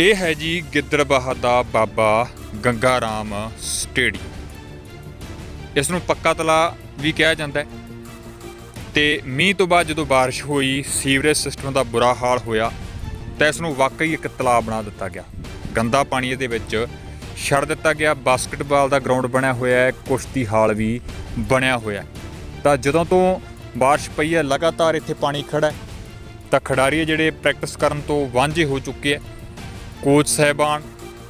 ਇਹ ਹੈ ਜੀ ਗਿੱਦੜਬਾਹਾ ਦਾ ਬਾਬਾ ਗੰਗਾ ਰਾਮ ਸਟੇਡੀਅਮ। ਇਸ ਨੂੰ ਪੱਕਾ ਤਲਾ ਵੀ ਕਿਹਾ ਜਾਂਦਾ ਹੈ। ਤੇ ਮੀਂਹ ਤੋਂ ਬਾਅਦ ਜਦੋਂ ਬਾਰਿਸ਼ ਹੋਈ, ਸੀਵਰੇਜ ਸਿਸਟਮ ਦਾ ਬੁਰਾ ਹਾਲ ਹੋਇਆ, ਤਾਂ ਇਸ ਨੂੰ ਵਾਕਈ ਇੱਕ ਤਲਾਬ ਬਣਾ ਦਿੱਤਾ ਗਿਆ। ਗੰਦਾ ਪਾਣੀ ਇਹਦੇ ਵਿੱਚ ਛੱਡ ਦਿੱਤਾ ਗਿਆ। ਬਾਸਕਟਬਾਲ ਦਾ ਗਰਾਊਂਡ ਬਣਿਆ ਹੋਇਆ ਹੈ, ਕੁਸ਼ਤੀ ਹਾਲ ਵੀ ਬਣਿਆ ਹੋਇਆ ਤਾਂ ਜਦੋਂ ਤੋਂ ਬਾਰਿਸ਼ ਪਈ ਹੈ, ਲਗਾਤਾਰ ਇੱਥੇ ਪਾਣੀ ਖੜਾ ਹੈ, ਤਾਂ ਖਿਡਾਰੀ ਜਿਹੜੇ ਪ੍ਰੈਕਟਿਸ ਕਰਨ ਤੋਂ ਵਾਂਝੇ ਹੋ ਚੁੱਕੇ ਹੈ। ਕੋਚ ਸਹਿਬਾਨ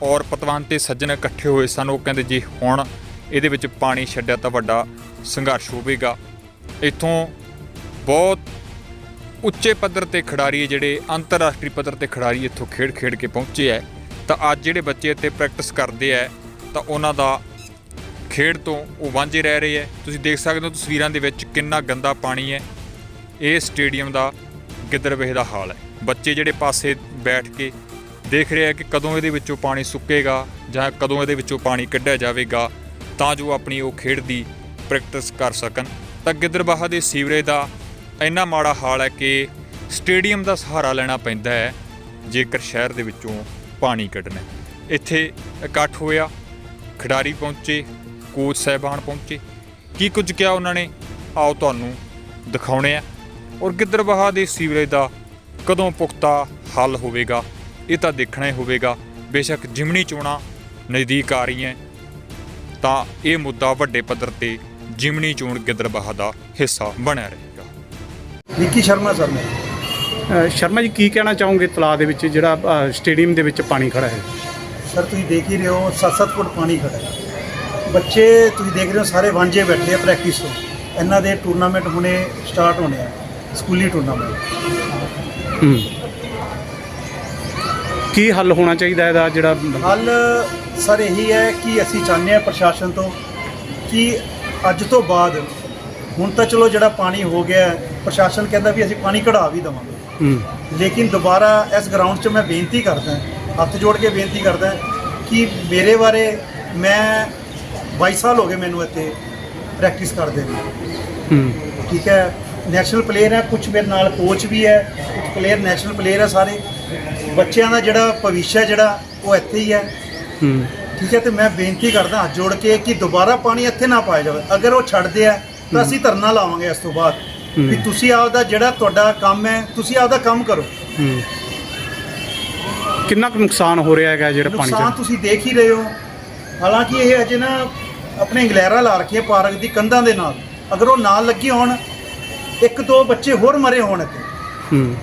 ਔਰ ਪਤਵੰਤੇ ਸੱਜਣ ਇਕੱਠੇ ਹੋਏ ਸਨ। ਉਹ ਕਹਿੰਦੇ, ਜੀ, ਹੁਣ ਇਹਦੇ ਵਿੱਚ ਪਾਣੀ ਛੱਡਿਆ ਤਾਂ ਵੱਡਾ ਸੰਘਰਸ਼ ਹੋਵੇਗਾ। ਇੱਥੋਂ ਬਹੁਤ ਉੱਚੇ ਪੱਧਰ ਤੇ ਖਿਡਾਰੀ ਜਿਹੜੇ ਅੰਤਰਰਾਸ਼ਟਰੀ ਪੱਧਰ ਤੇ ਖਿਡਾਰੀ ਇੱਥੋਂ ਖੇਡ ਖੇਡ ਕੇ ਪਹੁੰਚੇ ਹੈ ਤਾਂ ਅੱਜ ਜਿਹੜੇ ਬੱਚੇ ਇੱਥੇ ਪ੍ਰੈਕਟਿਸ ਕਰਦੇ ਹੈ ਤਾਂ ਉਹਨਾਂ ਦਾ ਖੇਡ ਤੋਂ ਉਹ ਵਾਂਝੇ ਰਹਿ ਰਹੇ ਹੈ ਤੁਸੀਂ ਦੇਖ ਸਕਦੇ ਹੋ ਤਸਵੀਰਾਂ ਦੇ ਵਿੱਚ ਕਿੰਨਾ ਗੰਦਾ ਪਾਣੀ ਹੈ ਇਹ ਸਟੇਡੀਅਮ ਦਾ ਗਿੱਦੜਵੇਹ ਦਾ ਹਾਲ ਹੈ ਬੱਚੇ ਜਿਹੜੇ ਪਾਸੇ ਬੈਠ ਕੇ ਦੇਖ ਰਿਹਾ ਆ ਕਿ ਕਦੋਂ ਇਹਦੇ ਵਿੱਚੋਂ ਪਾਣੀ ਸੁੱਕੇਗਾ ਜਾਂ ਕਦੋਂ ਇਹਦੇ ਵਿੱਚੋਂ ਪਾਣੀ ਕੱਢਿਆ ਜਾਵੇਗਾ, ਤਾਂ ਜੋ ਆਪਣੀ ਉਹ ਖੇਡ ਦੀ ਪ੍ਰੈਕਟਿਸ ਕਰ ਸਕਣ। ਤਾਂ ਗਿੱਦੜਬਾਹਾ ਦੇ ਸੀਵਰੇਜ ਦਾ ਇੰਨਾ ਮਾੜਾ ਹਾਲ ਹੈ ਕਿ ਸਟੇਡੀਅਮ ਦਾ ਸਹਾਰਾ ਲੈਣਾ ਪੈਂਦਾ ਹੈ, ਜੇਕਰ ਸ਼ਹਿਰ ਦੇ ਵਿੱਚੋਂ ਪਾਣੀ ਕੱਢਣਾ ਇੱਥੇ ਇਕੱਠ ਹੋਇਆ, ਖਿਡਾਰੀ ਪਹੁੰਚੇ, ਕੋਚ ਸਹਿਬਾਨ ਪਹੁੰਚੇ। ਕੀ ਕੁਝ ਕਿਹਾ ਉਹਨਾਂ ਨੇ? ਆਓ ਤੁਹਾਨੂੰ ਦਿਖਾਉਣੇ ਆ। ਔਰ ਗਿੱਦੜਬਾਹਾ ਦੇ ਸੀਵਰੇਜ ਦਾ ਕਦੋਂ ਪੁਖਤਾ ਹੱਲ ਹੋਵੇਗਾ? ਇਹ ਤਾਂ ਦੇਖਣਾ ਹੀ ਹੋਵੇਗਾ। ਬੇਸ਼ੱਕ ਜਿਮਣੀ ਚੋਣਾਂ ਨਜ਼ਦੀਕ ਆ ਰਹੀਆਂ ਤਾਂ ਇਹ ਮੁੱਦਾ ਵੱਡੇ ਪੱਧਰ ਤੇ ਜਿਮਣੀ ਚੋਣ ਗਿੱਦੜਬਾਹਾ ਦਾ ਹਿੱਸਾ ਬਣਿਆ ਰਹੇਗਾ। ਵਿੱਕੀ ਸ਼ਰਮਾ ਸਰ ਨੇ। ਸ਼ਰਮਾ ਜੀ ਕੀ ਕਹਿਣਾ ਚਾਹੋਗੇ ਤਲਾਅ ਦੇ ਵਿੱਚ ਜਿਹੜਾ ਸਟੇਡੀਅਮ ਦੇ ਵਿੱਚ ਪਾਣੀ ਖੜਾ ਹੈ? ਸਰ ਤੁਸੀਂ ਦੇਖ ਹੀ ਰਹੇ ਹੋ 7-7 ਫੁੱਟ ਪਾਣੀ ਖੜਾ ਹੈ। ਬੱਚੇ ਤੁਸੀਂ ਦੇਖ ਰਹੇ ਹੋ ਸਾਰੇ ਵਾਂਝੇ ਬੈਠੇ ਆ ਪ੍ਰੈਕਟਿਸ ਤੋਂ। ਇਹਨਾਂ ਦੇ ਟੂਰਨਾਮੈਂਟ ਹੁਣੇ ਸਟਾਰਟ ਹੋਣੇ ਆ ਸਕੂਲੀ ਟੂਰਨਾਮੈਂਟ ਹੂੰ। ਕੀ ਹੱਲ ਹੋਣਾ ਚਾਹੀਦਾ ਇਹਦਾ ਜਿਹੜਾ ਹੱਲ ਸਰ ਇਹੀ ਹੈ ਕਿ ਅਸੀਂ ਚਾਹੁੰਦੇ ਹਾਂ ਪ੍ਰਸ਼ਾਸਨ ਤੋਂ ਕਿ ਅੱਜ ਤੋਂ ਬਾਅਦ ਹੁਣ ਤਾਂ ਚਲੋ ਜਿਹੜਾ ਪਾਣੀ ਹੋ ਗਿਆ ਪ੍ਰਸ਼ਾਸਨ ਕਹਿੰਦਾ ਵੀ ਅਸੀਂ ਪਾਣੀ ਕਢਾ ਵੀ ਦੇਵਾਂਗੇ। ਲੇਕਿਨ ਦੁਬਾਰਾ ਇਸ ਗਰਾਊਂਡ 'ਚ ਮੈਂ ਬੇਨਤੀ ਕਰਦਾ ਹੱਥ ਜੋੜ ਕੇ ਬੇਨਤੀ ਕਰਦਾ ਕਿ ਮੇਰੇ ਬਾਰੇ ਮੈਂ 22 ਸਾਲ ਹੋ ਗਏ ਮੈਨੂੰ ਇੱਥੇ ਪ੍ਰੈਕਟਿਸ ਕਰਦੇ ਨੇ। ਠੀਕ ਹੈ ਨੈਸ਼ਨਲ ਪਲੇਅਰ ਹੈ ਕੁਝ ਮੇਰੇ ਨਾਲ ਕੋਚ ਵੀ ਹੈ ਕੁਝ ਪਲੇਅਰ ਨੈਸ਼ਨਲ ਪਲੇਅਰ ਹੈ ਸਾਰੇ। ਬੱਚਿਆਂ ਦਾ ਜਿਹੜਾ ਭਵਿੱਖ ਹੈ ਜਿਹੜਾ ਉਹ ਇੱਥੇ ਹੀ ਹੈ। ਹੂੰ। ਠੀਕ ਹੈ ਤੇ ਮੈਂ ਬੇਨਤੀ ਕਰਦਾ ਹੱਥ ਜੋੜ ਕੇ ਕਿ ਦੁਬਾਰਾ ਪਾਣੀ ਇੱਥੇ ਨਾ ਪਾਇਆ ਜਾਵੇ। ਅਗਰ ਉਹ ਛੱਡਦੇ ਆ ਤਾਂ ਅਸੀਂ ਧਰਨਾ ਲਾਵਾਂਗੇ ਇਸ ਤੋਂ ਬਾਅਦ ਵੀ। ਤੁਸੀਂ ਆਪਦਾ ਜਿਹੜਾ ਤੁਹਾਡਾ ਕੰਮ ਹੈ ਤੁਸੀਂ ਆਪਦਾ ਕੰਮ ਕਰੋ। ਹੂੰ। ਕਿੰਨਾ ਕੁ ਨੁਕਸਾਨ ਹੋ ਰਿਹਾ ਹੈਗਾ ਜਿਹੜਾ ਪਾਣੀ ਨੁਕਸਾਨ ਤੁਸੀਂ ਦੇਖ ਹੀ ਰਹੇ ਹੋ। ਹਾਲਾਂਕਿ ਇਹ ਅਜੇ ਨਾ ਆਪਣੇ ਗਲੈਰਾ ਲਾ ਰੱਖੀਆਂ ਪਾਰਕ ਦੀ ਕੰਧਾਂ ਦੇ ਨਾਲ। ਅਗਰ ਉਹ ਨਾਲ ਲੱਗੀ ਹੋਣ ਇੱਕ ਦੋ ਬੱਚੇ ਹੋਰ ਮਰੇ ਹੋਣ ਇੱਥੇ। ਹੂੰ।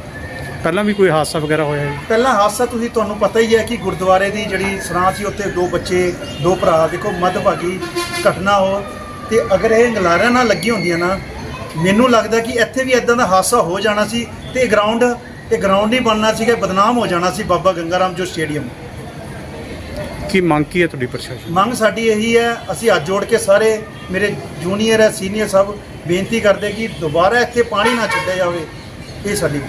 ਪਹਿਲਾਂ ਵੀ ਕੋਈ ਹਾਦਸਾ ਵਗੈਰਾ ਹੋਇਆ ਹੈ ਪਹਿਲਾ ਹਾਦਸਾ ਤੁਸੀਂ ਤੁਹਾਨੂੰ ਪਤਾ ਹੀ ਹੈ ਕਿ ਗੁਰਦੁਆਰੇ ਦੀ ਜਿਹੜੀ ਸਰਾਂ ਸੀ ਉੱਥੇ ਦੋ ਬੱਚੇ ਦੋ ਭਰਾ ਦੇਖੋ ਮੱਧਭਾਗੀ ਘਟਨਾ ਹੋ ਤੇ ਅਗਰ ਇਹ ਗਲਾਰਿਆਂ ਨਾਲ ਲੱਗੀ ਹੁੰਦੀਆਂ ਨਾ ਮੈਨੂੰ ਲੱਗਦਾ ਕਿ ਇੱਥੇ ਵੀ ਇਦਾਂ ਦਾ ਹਾਦਸਾ ਹੋ ਜਾਣਾ ਸੀ ਤੇ ਇਹ ਗਰਾਊਂਡ ਇਹ ਗਰਾਊਂਡ ਨਹੀਂ ਬਣਨਾ ਸੀਗਾ ਬਦਨਾਮ ਹੋ ਜਾਣਾ ਸੀ ਬਾਬਾ ਗੰਗਾਰਾਮ ਜੋ ਸਟੇਡੀਅਮ। ਕੀ ਮੰਗ ਕੀ ਹੈ ਤੁਹਾਡੀ ਪ੍ਰਸ਼ਾਸਨ? ਮੰਗ ਸਾਡੀ ਇਹੀ ਹੈ ਅਸੀਂ ਹੱਥ ਜੋੜ ਕੇ ਸਾਰੇ ਮੇਰੇ ਜੂਨੀਅਰ ਹੈ ਸੀਨੀਅਰ ਸਭ ਬੇਨਤੀ ਕਰਦੇ ਕਿ ਦੁਬਾਰਾ ਇੱਥੇ ਪਾਣੀ ਨਾ ਛੱਡਿਆ ਜਾਵੇ ਇਹ ਸਾਡੀ